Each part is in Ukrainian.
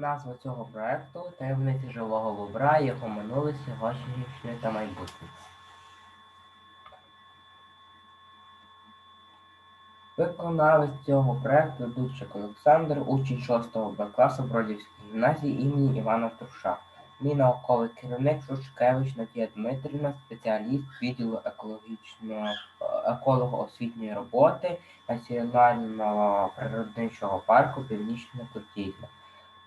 Назва цього проекту таємниці живого бобра, його минуле, сьогоднішнє та майбутнє. Виконавець цього проекту Дудчик Олександр, учень 6 Б класу Бродівської гімназії імені Івана Труша. Мій науковий керівник Шушкевич Надія Дмитрівна, спеціаліст відділу екологічного еколого-освітньої роботи Національного природничого парку Північне Поділля.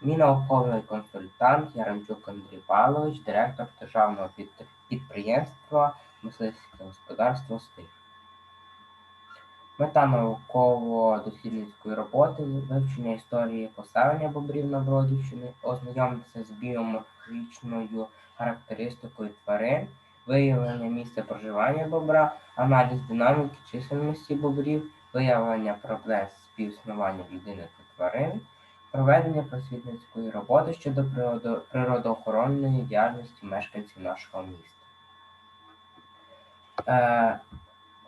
Мій науковий консультант Яремчук Андрій Павлович, директор державного підприємства Мисливське господарство «Стиль». Мета науково-дослідницької роботи вивчення історії поселення бобрів на Бродівщині, ознайомитися з біоморфологічною характеристикою тварин, виявлення місця проживання бобра, аналіз динаміки чисельності бобрів, виявлення проблем співіснування людини та тварин, проведення просвітницької роботи щодо природо- природоохоронної діяльності мешканців нашого міста. Е,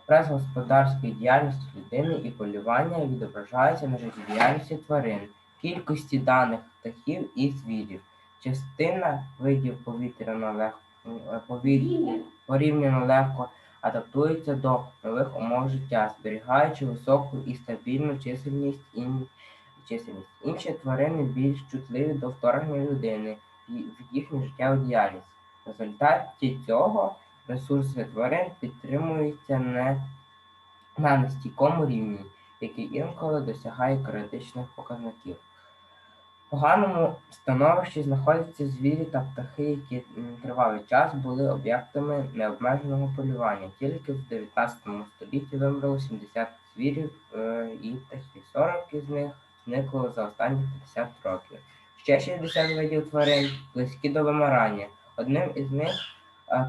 Прес господарської діяльності людини і полювання відображається на життєдіяльності тварин, кількості даних птахів і звірів. Частина видів повітряно легко повітря порівняно легко адаптується до нових умов життя, зберігаючи високу і стабільну чисельність ін... чисельність. Інші тварини більш чутливі до вторгнення людини в їхню життєву діяльність. В результаті цього ресурси тварин підтримуються не на нестійкому рівні, який інколи досягає критичних показників. В поганому становищі знаходяться звірі та птахи, які тривалий час були об'єктами необмеженого полювання. Тільки в 19 столітті вимерло 70 звірів е, і птахів. 40 із них зникло за останні 50 років. Ще 60 видів тварин близькі до вимирання. Одним із них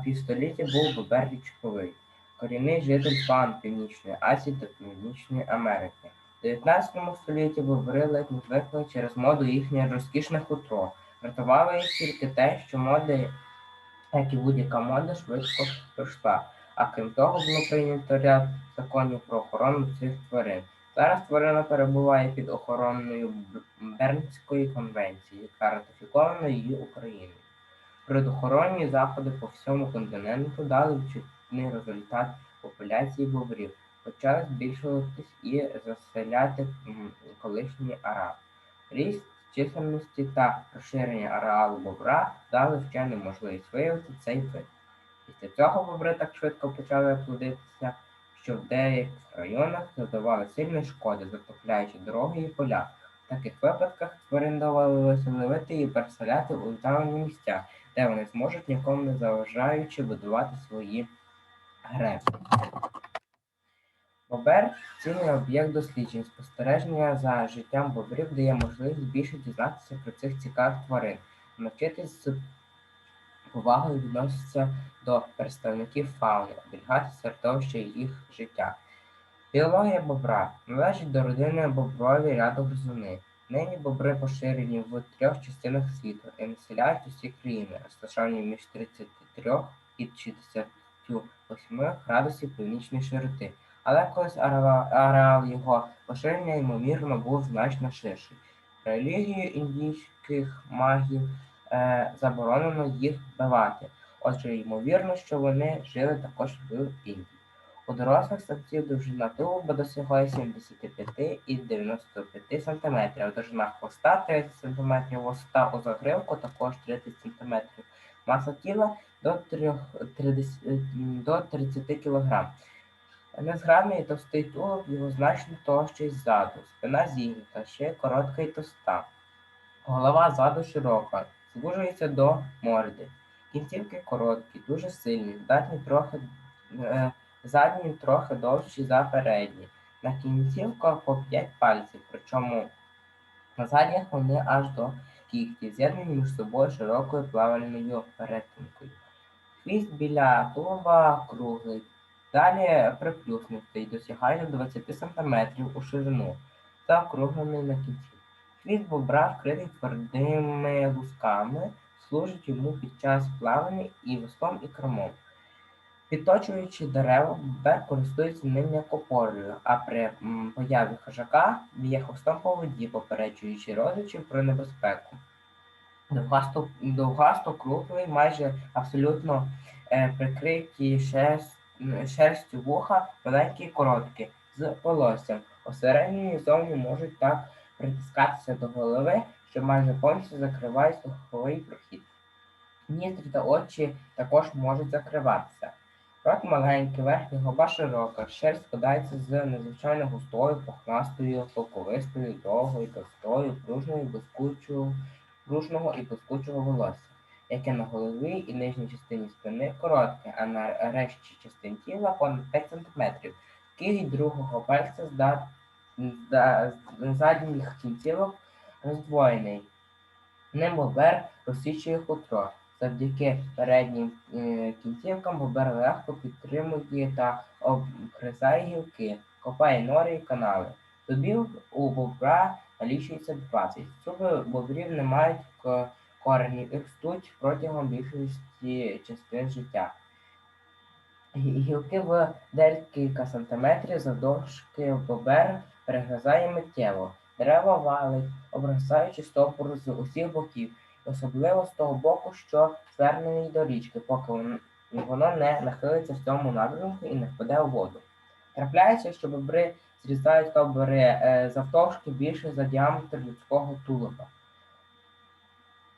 півстоліття був бобер річковий, корінний житель пан Північної Азії та Північної Америки. В 19 столітті бобри звикли через моду їхнє розкішне хутро. Рятувало їх тільки те, що моди, як і будь-яка мода, швидко пройшла. А крім того, було прийнято ряд законів про охорону цих тварин. Зараз тварина перебуває під охороною Бернської конвенції, яка ратифікована її Україною. Природоохоронні заходи по всьому континенту дали відчутний результат популяції бобрів. Почали збільшуватись і заселяти колишні ареали. Ріст чисельності та розширення ареалу бобра дали вченим можливість виявити цей вид. Після цього бобри так швидко почали плодитися, що в деяких районах завдавали сильної шкоди, затопляючи дороги і поля. В таких випадках тварин доводилося ловити і переселяти у віддалені місця, де вони зможуть нікому не заважаючи будувати свої греблі. Бобер цінний об'єкт досліджень. Спостереження за життям бобрів дає можливість більше дізнатися про цих цікавих тварин, навчитись повагою відноситися до представників фауни, оберігати середовище їх життя. Біологія бобра належить до родини боброві ряду рядогризуни. Нині бобри поширені в трьох частинах світу і населяють усі країни, розташовані між 33 і 68 градусів північної широти. Але колись ареал, його поширення, ймовірно, був значно ширший. Релігією індійських магів е, заборонено їх вбивати. Отже, ймовірно, що вони жили також в Індії. У дорослих самців довжина тулуба досягає 75 і 95 см, довжина хвоста 30 см, хвоста у загривку також 30 см, маса тіла до, 3, 30, до 30 кг. Незграбний і товстий тулуб його значно товщий ззаду, спина зігнута, ще коротка і товста. Голова ззаду широка, звужується до морди. Кінцівки короткі, дуже сильні, здатні трохи е, задні трохи довші за передні. На кінцівках по 5 пальців, причому на задніх вони аж до кігтів, з'єднані між собою широкою плавальною перетинкою. Хвіст біля тулуба круглий, далі приплюснутий, досягає 20 см у ширину та округлений на кінці. Хвіст бобра вкритий твердими лусками, служить йому під час плавання і веслом, і кормом. Підточуючи дерева, бобер користується ним як опорою, а при появі хижака б'є хвостом по воді, попереджуючи родичів про небезпеку. Довгасто, довгасто-круглий, майже абсолютно е, прикриті шерсть, шерстю вуха, маленькі короткі, з волоссям. Осередині зовні можуть так притискатися до голови, що майже повністю закривають слуховий прохід. Ніздрі та очі також можуть закриватися. Рот маленький, верхня губа широка, шерсть складається з надзвичайно густою, пухнастою, шовковистою, довгою, товстою, пружною, пружного і блискучого волосся, яке на голові і нижній частині спини коротке, а на решті частин тіла понад 5 см. Кігідь другого пальця з з задніх кінцівок роздвоєний. Ним бобер розсічує хутро. Завдяки переднім е, кінцівкам бобер легко підтримує та обгризає гілки, копає нори і канали. Зубів у бобра налічується 20. Зуби бобрів не мають коренів і ростуть протягом більшості частин життя. Гілки в декілька сантиметрів завдовжки бобер перегризає миттєво. Дерева валить, обростаючи стовбур з усіх боків, особливо з того боку, що звернений до річки, поки воно не нахилиться в цьому напрямку і не впаде у воду. Трапляється, що бобри зрізають стовбури е, завтовшки більше за діаметр людського тулуба.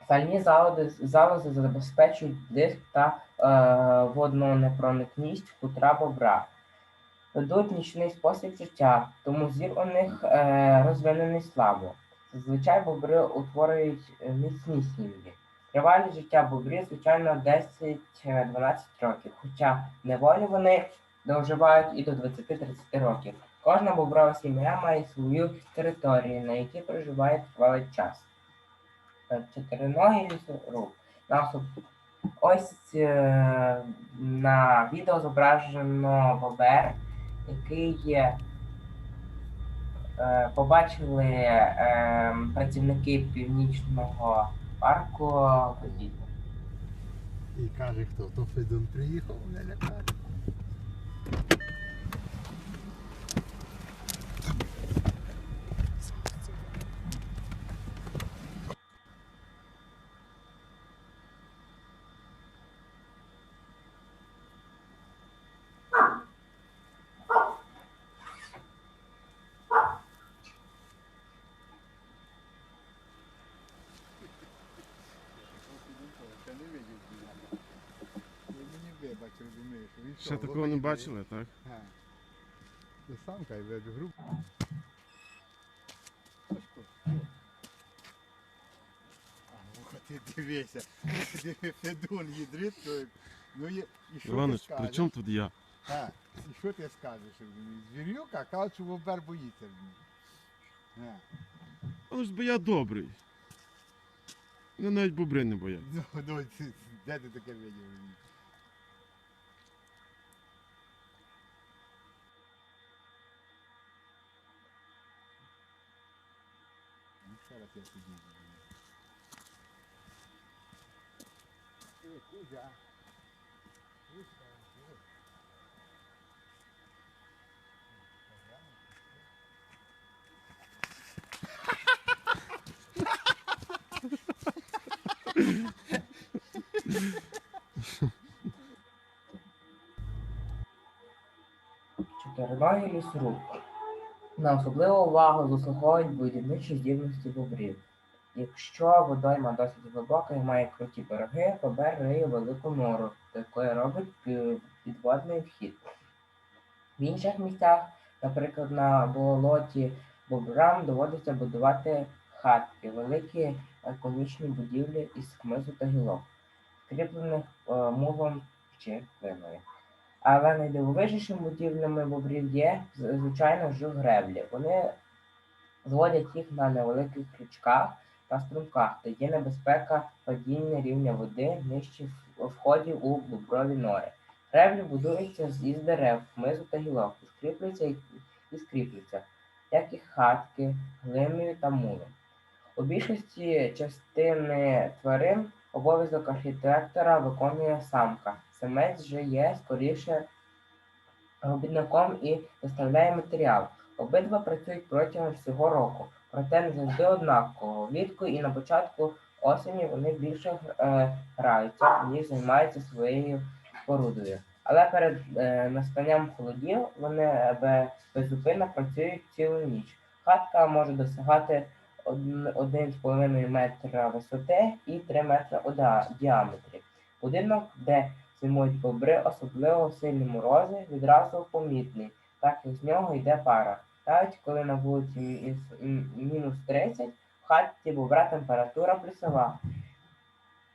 Сальні залози, залози забезпечують диск та е, водонепроникність хутра бобра. Ведуть нічний спосіб життя, тому зір у них е, розвинений слабо. Зазвичай бобри утворюють міцні сім'ї. Тривалість життя бобрів, звичайно, 10-12 років, хоча неволі вони доживають і до 20-30 років. Кожна боброва сім'я має свою територію, на якій проживає тривалий час. Е, чотириногий лісоруб. Ось е, на відео зображено бобер, який. Е, побачили е, працівники північного парку водій. І каже, хто то Федун приїхав, не лякає. Ще не видів мене. Ви вибач, розумієш. Він Ще що, такого не ловить бачили, так? Га. Ти сам кай веду групу. А, ох, ти дивися. Федун їдрить, то ну є, і що Іванович, при скажеш? чому тут я? А, і що ти скажеш? розумієш? Звірюка, каже, що вовбер боїться. розумієш? А. Але ж бо я добрий. Мене навіть бобри не боять. Ну, ну, ти- де ти таке видів? розумієш? Ну, ще раз я тоді. Е, Кузя. Кузя, ой. Чотириногий лісоруб. На особливу увагу заслуговують будівничі здібності бобрів. Якщо водойма досить глибока і має круті береги, бобер риє велику нору, до якої робить підводний вхід. В інших місцях, наприклад, на болоті бобрам доводиться будувати хатки, великі конічні будівлі із хмизу та гілок, скріплених е, мулом чи глиною. Але найдивовижнішими будівлями бобрів є, звичайно, ж греблі. Вони зводять їх на невеликих річках та струмках, де є небезпека падіння рівня води нижче входів у боброві нори. Греблі будуються із дерев, хмизу та гілок, скріплюються і, скріплюються, як і хатки, глиною та мулом. У більшості частини тварин обов'язок архітектора виконує самка. Самець же є скоріше робітником і доставляє матеріал. Обидва працюють протягом всього року, проте не завжди однаково. Влітку і на початку осені вони більше е, граються, ніж займаються своєю спорудою. Але перед е, настанням холодів вони е, бе- працюють цілу ніч. Хатка може досягати 1,5 метра висоти і 3 метри у діаметрі. Будинок, де зимують бобри, особливо сильні морози, відразу помітний, так як з нього йде пара. Навіть коли на вулиці мінус- 30, в хаті бобра температура плюсова.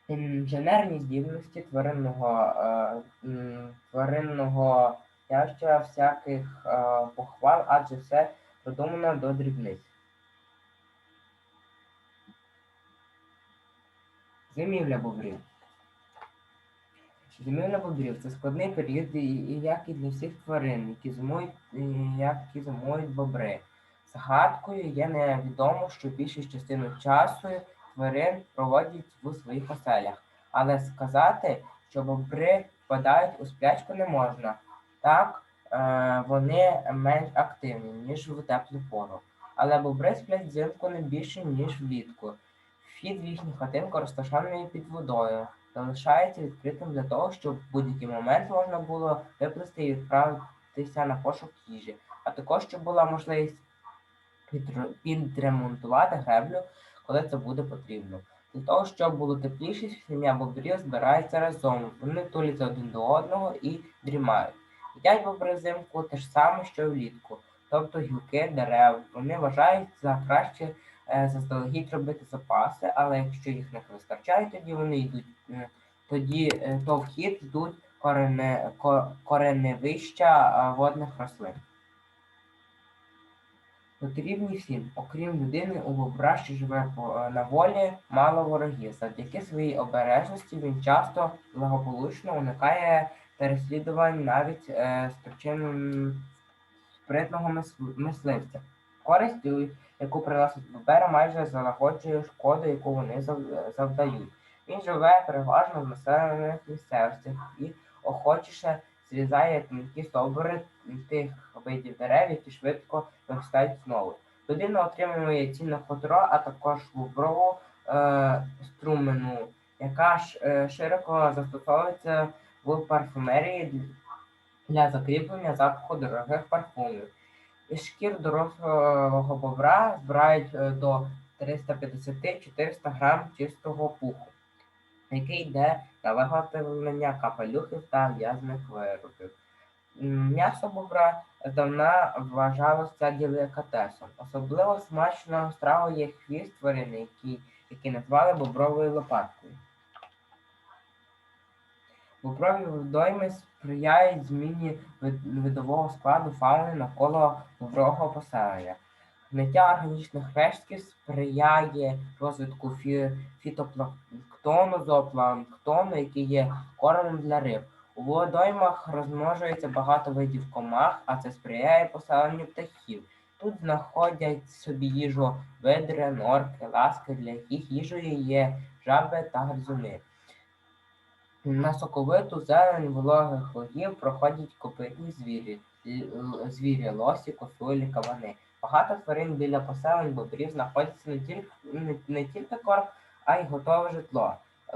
Інженерні здібності тваринного, е, тваринного явища всяких е, похвал, адже все продумано до дрібниць. Зимівля бобрів. Зимівля бобрів це складний період, як і для всіх тварин, які зимують, і які зимують бобри. Загадкою є невідомо, що більшу частину часу тварин проводять у своїх оселях. Але сказати, що бобри впадають у сплячку не можна. Так, е, вони менш активні, ніж в теплу пору. Але бобри сплять взимку не більше, ніж влітку. Вхід в їхню хатинку розташований під водою, залишається відкритим для того, щоб в будь-який момент можна було виплисти і відправитися на пошук їжі, а також щоб була можливість підремонтувати греблю, коли це буде потрібно. Для того, щоб було тепліше, сім'я бобрів збирається разом. Вони туляться один до одного і дрімають. Їдять бобри взимку те ж саме, що влітку, тобто гілки дерев. Вони вважають за краще заздалегідь робити запаси, але якщо їх не вистачає, тоді вони йдуть, е, тоді е, то в хід йдуть корене, кореневища е, водних рослин. Потрібні всім, окрім людини, у бобра, що живе е, на волі, мало ворогів. Завдяки своїй обережності він часто благополучно уникає переслідувань навіть е, з причин спритного мисливця. Користь, яку приносить бобер, майже залагоджує шкоду, яку вони завдають. Він живе переважно в населених місцевостях і охочіше зрізає тонкі стовбури тих видів дерев, які швидко виростають знову. Людина отримує цінне хутро, а також боброву е, струмену, яка ж е, широко застосовується в парфумерії для закріплення запаху дорогих парфумів. Із шкір дорослого бобра збирають е, до 350-400 грам чистого пуху, який йде на виготовлення капелюхів та в'язних виробів. М'ясо бобра здавна вважалося делікатесом. Особливо смачно стравою є хвіст тварини, який, який назвали бобровою лопаткою. Боброві водойми сприяють зміні видового складу фауни навколо бобрового поселення. Гниття органічних рештків сприяє розвитку фі- фітопланктону, зоопланктону, який є кормом для риб. У водоймах розмножується багато видів комах, а це сприяє поселенню птахів. Тут знаходять собі їжу видри, норки, ласки, для яких їжею є жаби та гризуни. На соковиту зелень вологих лугів проходять копитні звірі, звірі, лосі, косулі, кавани. Багато тварин біля поселень бобрів знаходяться не тільки, не, не тільки корм, а й готове житло.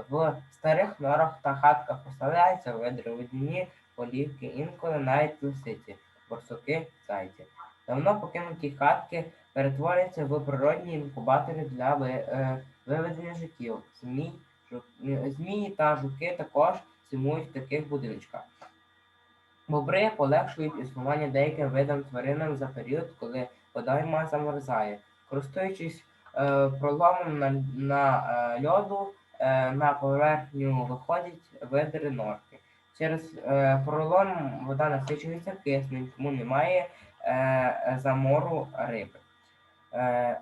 В старих норах та хатках поселяються видри, водяні, полівки, інколи навіть лисиці, борсуки, зайці. Давно покинуті хатки перетворюються в природні інкубатори для е, виведення життів. Змій, е, змії та жуки також зимують в таких будиночках. Бобри полегшують існування деяким видам тваринам за період, коли водойма замерзає. Користуючись е, проломом на, на е, льоду, е, на поверхню виходять видри норки. Через е, пролом вода насичується киснем, тому немає е, замору риби. Е,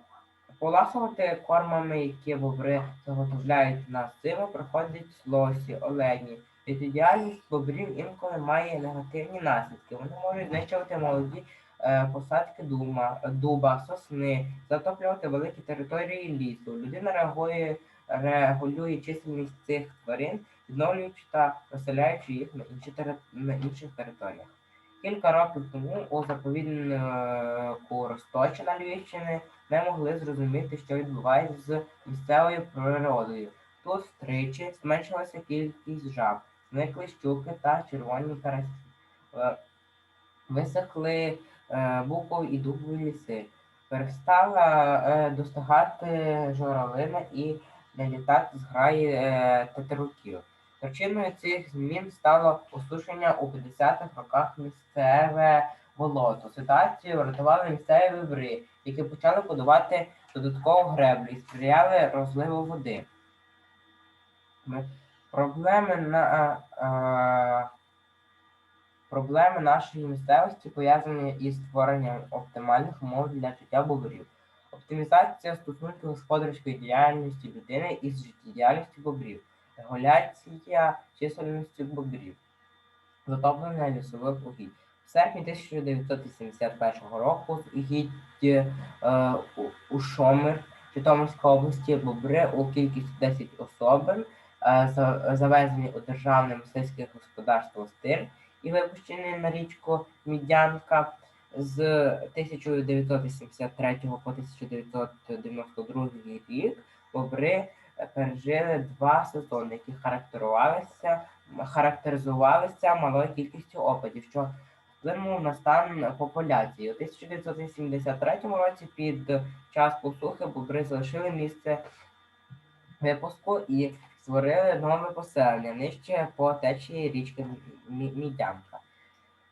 поласувати кормами, які бобри заготовляють на зиму, приходять лосі, олені. Відповідальність бобрів інколи має негативні наслідки. Вони можуть знищувати молоді е, посадки дума, дуба, сосни, затоплювати великі території лісу. Людина реагує, регулює чисельність цих тварин, відновлюючи та розселяючи їх на, інші на інших територіях. Кілька років тому у заповіднику Росточі на Львівщині не могли зрозуміти, що відбувається з місцевою природою. Тут втричі зменшилася кількість жаб, зникли щуки та червоні карасі. Е, Висохли е, букові і дубові ліси. Перестала е, достигати журавлина і не літати зграї е, тетеруків. Причиною цих змін стало осушення у 50-х роках місцеве болото. Ситуацію врятували місцеві вибри, які почали будувати додаткову греблю і сприяли розливу води. Проблеми на е, проблеми нашої місцевості пов'язані із створенням оптимальних умов для життя бобрів. Оптимізація стосунків господарської діяльності людини із життєдіяльністю бобрів, регуляція чисельності бобрів, затоплення лісових угідь. В серпні 1981 року з угідь е, у, у Житомирської області бобри у кількості 10 особин е, завезені у державне мисливське господарство Стир і випущені на річку Мідянка з 1983 по 1992 рік. Бобри пережили два сезони, які характеризувалися малою кількістю опадів, що вплинув на стан популяції. У 1983 році під час посухи бобри залишили місце випуску і створили нове поселення нижче по течії річки Мі- Мідянка.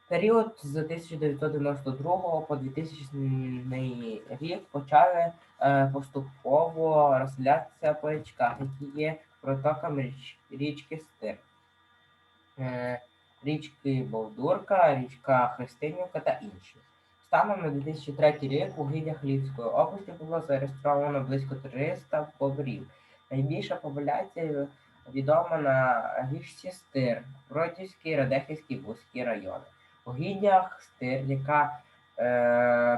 Період з 1992 по 2000 рік почали е, поступово розселятися по річках, які є протоками річки Стир, е, річки Болдурка, річка Христинівка та інші. Станом на 2003 рік у гідях Львівської області було зареєстровано близько 300 бобрів. Найбільша популяція відома на річці Стир, Бродівський, Радехівський, Бузький райони. У гідях Стир, яка е,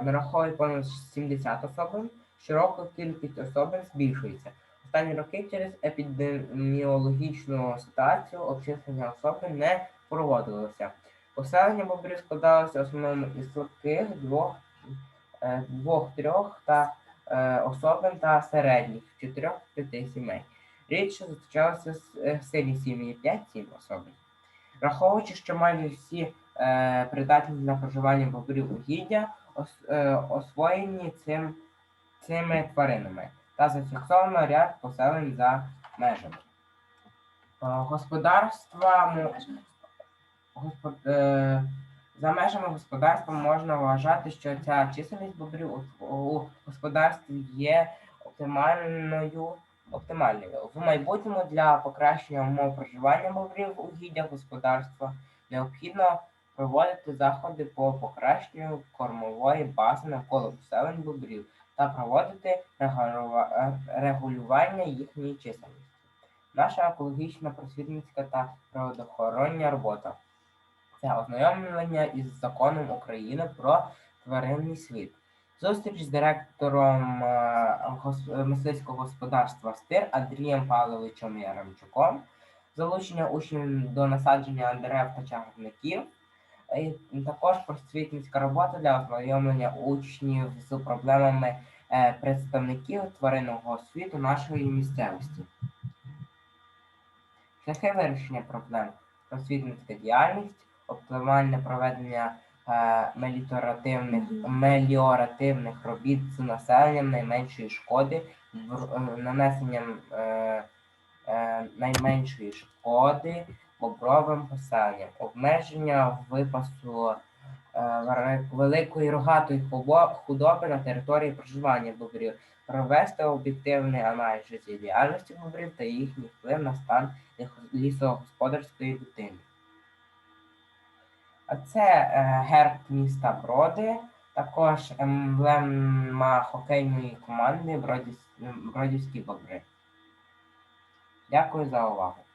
нараховує понад 70 особин, щороку кількість особин збільшується. Останні роки через епідеміологічну ситуацію обчислення особин не проводилося. Поселення бобрів складалося в основному із слабких двох, е, двох-трьох та е, особин та середніх чотирьох-п'яти сімей. Рідше зустрічалися е, сильні сім'ї 5-7 особин. Враховуючи, що майже всі е, придатні для проживання бобрів угіддя ос, е, освоєні цим, цими тваринами та зафіксовано ряд поселень за межами. Господарства господ- е, за межами господарства можна вважати, що ця чисельність бобрів у, господарстві є оптимальною. Оптимальною в майбутньому для покращення умов проживання бобрів у гіддях господарства необхідно проводити заходи по покращенню кормової бази навколо поселень бобрів та проводити е, регулювання їхньої чисельності. Наша екологічна просвітницька та природоохоронна робота це ознайомлення із законом України про тваринний світ. Зустріч з директором е, мисливського господарства Стир Андрієм Павловичем Яремчуком, залучення учнів до насадження дерев та чагарників, також просвітницька робота для ознайомлення учнів з проблемами е, представників тваринного світу нашої місцевості. Шляхи вирішення проблем, просвітницька діяльність, оптимальне проведення е, меліоративних, меліоративних робіт з населенням найменшої шкоди, е, нанесенням е, найменшої шкоди бобровим поселенням, обмеження випасу великої рогатої худоби на території проживання бобрів, провести об'єктивний аналіз життєдіяльності бобрів та їхній вплив на стан ліс- лісогосподарської людини. Це е, герб міста Броди, також емблема хокейної команди Бродівські бобри. Дякую за увагу.